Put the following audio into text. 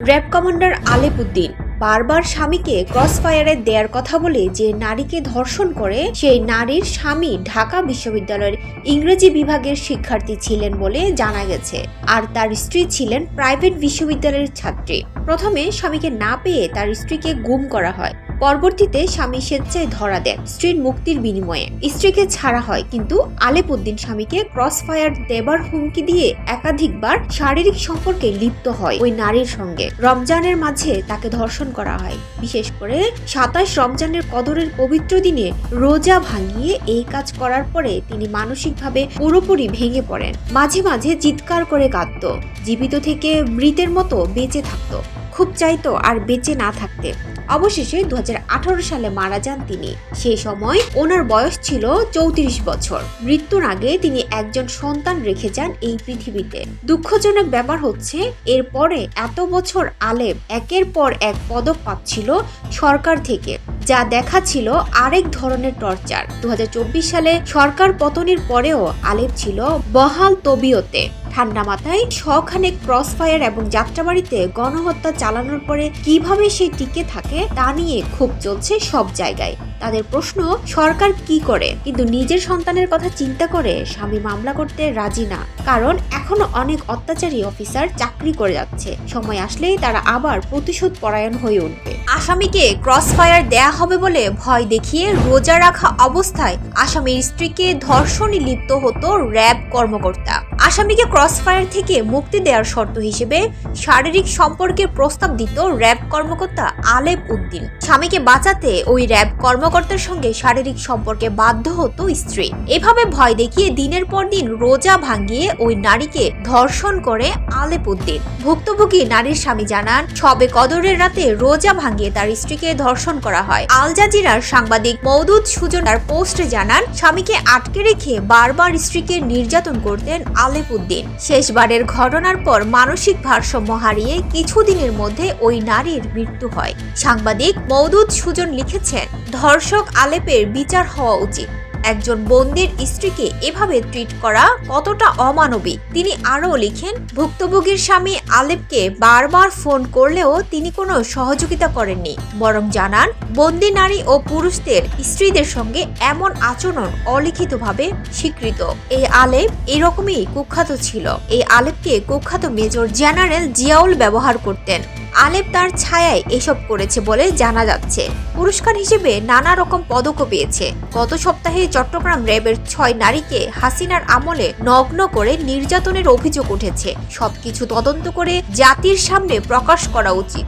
RAB commander Alepuddin বারবার স্বামীকে cross ফায়ারে দেওয়ার কথা বলে যে নারীকে ধর্ষণ করে, সেই নারীর স্বামী ঢাকা বিশ্ববিদ্যালয়ের ইংরেজি বিভাগের শিক্ষার্থী ছিলেন বলে জানা গেছে। আর তার স্ত্রী ছিলেন প্রাইভেট বিশ্ববিদ্যালয়ের ছাত্রী। প্রথমে স্বামীকে না পেয়ে তার স্ত্রীকে গুম করা হয়। পরবর্তীতে স্বামী স্বেচ্ছায় ধরা দেন স্ত্রীর মুক্তির বিনিময়ে। স্ত্রীকে ছাড়া হয়, কিন্তু আলেপুদ্দিন স্বামীকে ক্রস ফায়ার দেবার হুমকি দিয়ে একাধিকবার শারীরিক সম্পর্কে লিপ্ত হয় ওই নারীর সঙ্গে। রমজানের মাঝে তাকে ধর্ষণ করা হয়। বিশেষ করে সাতাশ রমজানের কদরের পবিত্র দিনে রোজা ভাঙিয়ে এই কাজ করার পরে তিনি মানসিকভাবে পুরোপুরি ভেঙে পড়েন। মাঝে মাঝে চিৎকার করে কাঁদত, জীবিত থেকে মৃতের মতো বেঁচে থাকতো। খুব চাইতো আর বেঁচে না থাকতে। অবশেষে দু হাজার আঠারো সালে মারা যান তিনি। সেই সময় ওনার বয়স ছিল চৌত্রিশ বছর। মৃত্যুর আগে তিনি একজন সন্তান রেখে যান এই পৃথিবীতে। দুঃখজনক ব্যাপার হচ্ছে, এরপরে এত বছর আলেপ একের পর এক পদক পাচ্ছিল সরকার থেকে, যা দেখা ছিল আরেক ধরনের টর্চার। দু হাজার চব্বিশ সালে সরকার পতনের পরেও আলেপ ছিল বহাল তবিয়তে। ঠান্ডা মাথায় শখানেক ক্রস ফায়ার এবং যাত্রাবাড়িতে গণহত্যা চালানোর পরে কীভাবে সে টিকে থাকে তা নিয়ে ক্ষোভ চলছে সব জায়গায়। তাদের প্রশ্ন, সরকার কি করে? কিন্তু নিজের সন্তানের কথা চিন্তা করে স্বামী মামলা করতে রাজি না। কারণ এখনও অনেক অত্যাচারী অফিসার চাকরি করে যাচ্ছে। সময় আসলেই তারা আবার প্রতিশোধ পরায়ণ হয়ে উঠবে। আসামিকে ক্রস ফায়ার দেয়া হবে বলে ভয় দেখিয়ে রোজা রাখা অবস্থায় আসামির স্ত্রীকে ধর্ষণে লিপ্ত হতো র্যাব কর্মকর্তা। আসামিকে ক্রস ফায়ার থেকে মুক্তি দেওয়ার শর্ত হিসেবে শারীরিক সম্পর্কের প্রস্তাব দিত র্যাব কর্মকর্তা আলেপ উদ্দিন। স্বামীকে বাঁচাতে ওই র্যাব কর্মকর্তার সঙ্গে শারীরিক সম্পর্কে বাধ্য হতো স্ত্রী। এভাবে ভয় দেখিয়ে দিনের পর দিন রোজা ভাঙিয়ে ওই নারীকে ধর্ষণ করে আলেপ উদ্দিন। ভুক্তভোগী নারীর স্বামী জানান, সবে কদরের রাতে রোজা ভাঙিয়ে তার স্ত্রীকে ধর্ষণ করা হয়। আল জাজিরার সাংবাদিক মৌদুদ সুজন তার পোস্টে জানান, স্বামীকে আটকে রেখে বারবার স্ত্রীকে নির্যাতন করতেন আলেপ উদ্দিন শেষবারের ঘটনার পর মানসিক ভারসাম্য হারিয়ে কিছুদিনের মধ্যে ওই নারীর মৃত্যু হয়। সাংবাদিক মৌদুদ সুজন লিখেছেন, ধর্ষক আলেপের বিচার হওয়া উচিত। একজন বন্দির স্ত্রীকে এভাবে ট্রিট করা কতটা অমানবিক? তিনি আরও লিখেন, ভুক্তভোগীর স্বামী আলেপকে বারবার ফোন করলেও তিনি কোনো সহযোগিতা করেননি। বরং জানান, বন্দি নারী ও পুরুষদের স্ত্রীদের সঙ্গে এমন আচরণ অলিখিতভাবে স্বীকৃত। এই আলেপ এরকমই কুখ্যাত ছিল। এই আলেপকে কুখ্যাত মেজর জেনারেল জিয়াউল ব্যবহার করতেন। আলেপ তার ছায়ায় এসব করেছে বলে জানা যাচ্ছে। পুরস্কার হিসেবে নানা রকম পদকও পেয়েছে। গত সপ্তাহে চট্টগ্রাম র্যাবের ছয় নারীকে হাসিনার আমলে নগ্ন করে নির্যাতনের অভিযোগ উঠেছে। সবকিছু তদন্ত করে জাতির সামনে প্রকাশ করা উচিত।